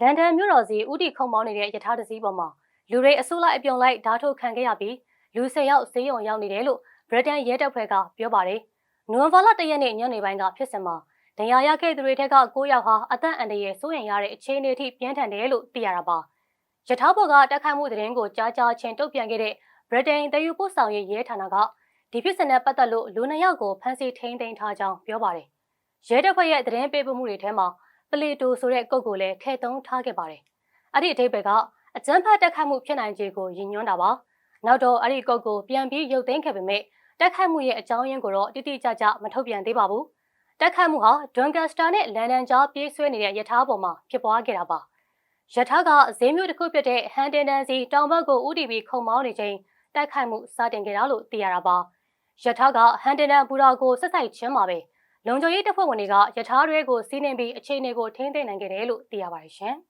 လန်ဒန်မြို့တော်စီဥတီခုံမောင်းနေတဲ့ယထာတစည်းပေါ်မှာလူတွေအစုလိုက်အပြုံလိုက်ဓာတ်ထုတ်ခံခဲ့ရပြီးလူ၁၀ယောက်ဈေးရုံရောက်နေတယ်လို့ဗြိတိန်ရဲတပ်ဖွဲ့ကပြောပါတယ်။နိုဝင်ဘာလ၁ရက်နေ့ညနေပိုင်းကဖြစ်စဉ်မှာဒဏ်ရာရခဲ့သူတွေထက်က9ယောက်ဟာအသက်အန္တရာယ်စိုးရိမ်ရတဲ့အခြေအနေအထိပြင်းထန်တယ်လို့သိရတာပါ။ယထာဘော်ကတက်ခိုက်မှုသတင်းကိုကြားကြားချင်းတုတ်ပြန်ခဲ့တဲ့ဗြိတိန်တယူပို့ဆောင်ရေးရဲဌာနကဒီဖြစ်စဉ်နဲ့ပတ်သက်လို့လူနှစ်ယောက်ကိုဖမ်းဆီးထိန်းသိမ်းထားကြောင်းပြောပါတယ်။ရဲတပ်ဖွဲ့ရဲ့သတင်းပေးပို့မှုတွေထဲမှာ ပလီတိုဆိုတဲ့ကုတ်ကိုလည်းထည့်သွင်းထားခဲ့ပါတယ်။အဲ့ဒီအထိပ္ပယ်ကအကြမ်းဖက်တက်ခတ်မှုဖြစ်နိုင်ခြေကိုရည်ညွှန်းတာပါ။နောက်တော့အဲ့ဒီကုတ်ကိုပြန်ပြီးရုပ်သိမ်းခဲ့ပေမဲ့တက်ခတ်မှုရဲ့အကြောင်းရင်းကိုတော့တိတိကျကျမထုတ်ပြန်သေးပါဘူး။တက်ခတ်မှုဟာဒွန်ကစတာနဲ့လန်ဒန်ကြားပြေးဆွဲနေတဲ့ယထာပေါ်မှာဖြစ်ပွားခဲ့တာပါ။ယထာကဈေးမျိုးတစ်ခုဖြစ်တဲ့ဟန်တင်တန်စီတောင်ဘက်ကိုဥတီပြီးခုံမောင်းနေချိန်တိုက်ခိုက်မှုစတင်ခဲ့တာလို့သိရတာပါ။ယထာကဟန်တင်တန်ဘူရာကိုဆက်ဆိုင်ချင်းမှာပဲ လုံခြုံရေးတပ်ဖွဲ့ဝင်တွေကယထာတွေကိုစီးနှင်ပြီးအခြေအနေကိုထိန်းသိမ်းနိုင်ခဲ့တယ်လို့သိရပါတယ်ရှင်။